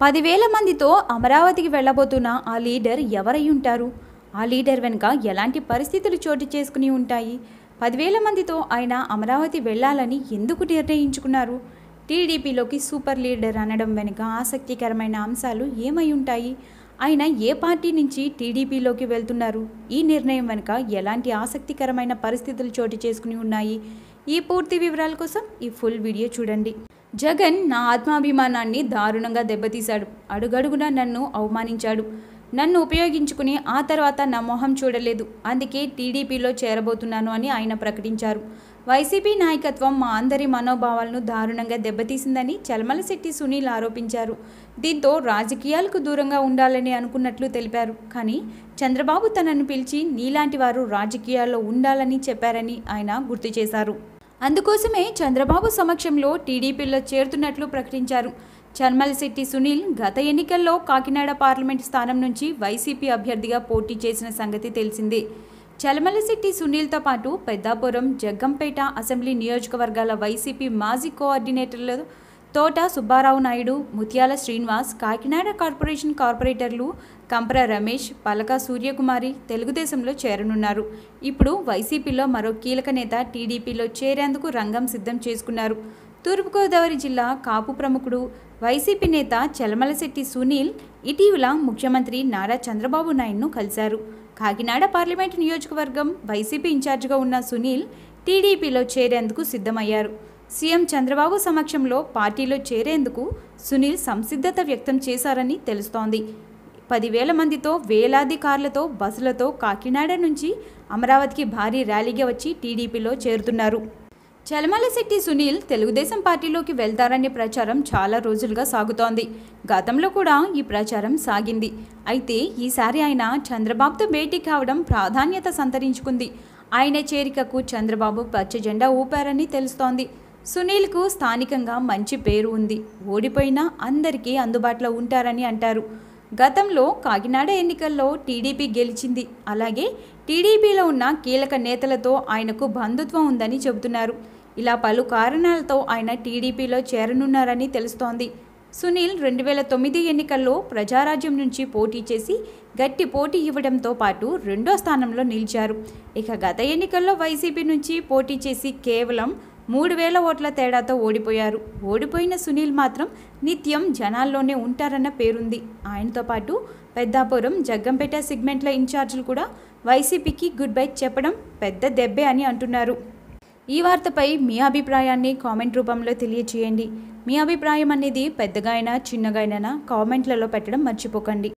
పదివేల మందితో అమరావతికి వెళ్ళబోతున్న ఆ లీడర్ ఎవరై ఉంటారు? ఆ లీడర్ వెనుక ఎలాంటి పరిస్థితులు చోటు చేసుకుని ఉంటాయి? పదివేల మందితో ఆయన అమరావతి వెళ్ళాలని ఎందుకు నిర్ణయించుకున్నారు? టీడీపీలోకి సూపర్ లీడర్ అనడం వెనుక ఆసక్తికరమైన అంశాలు ఏమై ఉంటాయి? ఆయన ఏ పార్టీ నుంచి టీడీపీలోకి వెళ్తున్నారు? ఈ నిర్ణయం వెనుక ఎలాంటి ఆసక్తికరమైన పరిస్థితులు చోటు చేసుకుని ఉన్నాయి? ఈ పూర్తి వివరాల కోసం ఈ ఫుల్ వీడియో చూడండి. జగన్ నా ఆత్మాభిమానాన్ని దారుణంగా దెబ్బతీశాడు. అడుగడుగునా నన్ను అవమానించాడు. నన్ను ఉపయోగించుకుని ఆ తర్వాత నా మొహం చూడలేదు. అందుకే టీడీపీలో చేరబోతున్నాను అని ఆయన ప్రకటించారు. వైసీపీ నాయకత్వం మా అందరి మనోభావాలను దారుణంగా దెబ్బతీసిందని చల్మలశెట్టి సునీల్ ఆరోపించారు. దీంతో రాజకీయాలకు దూరంగా ఉండాలని అనుకున్నట్లు తెలిపారు. కానీ చంద్రబాబు తనను పిలిచి నీలాంటి వారు రాజకీయాల్లో ఉండాలని చెప్పారని ఆయన గుర్తు చేశారు. అందుకోసమే చంద్రబాబు సమక్షంలో టీడీపీలో చేరుతున్నట్లు ప్రకటించారు. చర్మలశెట్టి సునీల్ గత ఎన్నికల్లో కాకినాడ పార్లమెంట్ స్థానం నుంచి వైసీపీ అభ్యర్థిగా పోటీ చేసిన సంగతి తెలిసిందే. చలమలశెట్టి సునీల్తో పాటు పెద్దాపురం జగ్గంపేట అసెంబ్లీ నియోజకవర్గాల వైసీపీ మాజీ కోఆర్డినేటర్లు తోట సుబ్బారావు నాయుడు ముత్యాల శ్రీనివాస్ కాకినాడ కార్పొరేషన్ కార్పొరేటర్లు కంప్ర రమేష్ పలక సూర్యకుమారి తెలుగుదేశంలో చేరనున్నారు. ఇప్పుడు వైసీపీలో మరో కీలక నేత టీడీపీలో చేరేందుకు రంగం సిద్ధం చేసుకున్నారు. తూర్పుగోదావరి జిల్లా కాపు ప్రముఖుడు వైసీపీ నేత చలమలశెట్టి సునీల్ ఇటీవల ముఖ్యమంత్రి నారా చంద్రబాబు నాయుడును కలిశారు. కాకినాడ పార్లమెంటు నియోజకవర్గం వైసీపీ ఇన్ఛార్జిగా ఉన్న సునీల్ టీడీపీలో చేరేందుకు సిద్ధమయ్యారు. సీఎం చంద్రబాబు సమక్షంలో పార్టీలో చేరేందుకు సునీల్ సంసిద్ధత వ్యక్తం చేశారని తెలుస్తోంది. పదివేల మందితో వేలాది కార్లతో బస్సులతో కాకినాడ నుంచి అమరావతికి భారీ ర్యాలీగా వచ్చి టీడీపీలో చేరుతున్నారు. చలమలశెట్టి సునీల్ తెలుగుదేశం పార్టీలోకి వెళ్తారనే ప్రచారం చాలా రోజులుగా సాగుతోంది. గతంలో కూడా ఈ ప్రచారం సాగింది. అయితే ఈసారి ఆయన చంద్రబాబుతో భేటీ కావడం ప్రాధాన్యత సంతరించుకుంది. ఆయన చేరికకు చంద్రబాబు పచ్చ జెండా ఊపారని తెలుస్తోంది. సునీల్కు స్థానికంగా మంచి పేరు ఉంది. ఓడిపోయినా అందరికీ అందుబాటులో ఉంటారని అంటారు. గతంలో కాకినాడ ఎన్నికల్లో టీడీపీ గెలిచింది. అలాగే టీడీపీలో ఉన్న కీలక నేతలతో ఆయనకు బంధుత్వం ఉందని చెబుతున్నారు. ఇలా పలు కారణాలతో ఆయన టీడీపీలో చేరనున్నారని తెలుస్తోంది. సునీల్ రెండు వేల తొమ్మిది ఎన్నికల్లో ప్రజారాజ్యం నుంచి పోటీ చేసి గట్టి పోటీ ఇవ్వడంతో పాటు రెండో స్థానంలో నిలిచారు. ఇక గత ఎన్నికల్లో వైసీపీ నుంచి పోటీ చేసి కేవలం మూడు వేల ఓట్ల తేడాతో ఓడిపోయారు. ఓడిపోయిన సునీల్ మాత్రం నిత్యం జనాల్లోనే ఉంటారన్న పేరుంది. ఆయనతో పాటు పెద్దాపురం జగ్గంపేట సిగ్మెంట్ల ఇన్ఛార్జీలు కూడా వైసీపీకి గుడ్ బై చెప్పడం పెద్ద దెబ్బే అని అంటున్నారు. ఈ వార్తపై మీ అభిప్రాయాన్ని కామెంట్ రూపంలో తెలియచేయండి. మీ అభిప్రాయం అనేది పెద్దగా అయినా చిన్నగా అయినా కామెంట్లలో పెట్టడం మర్చిపోకండి.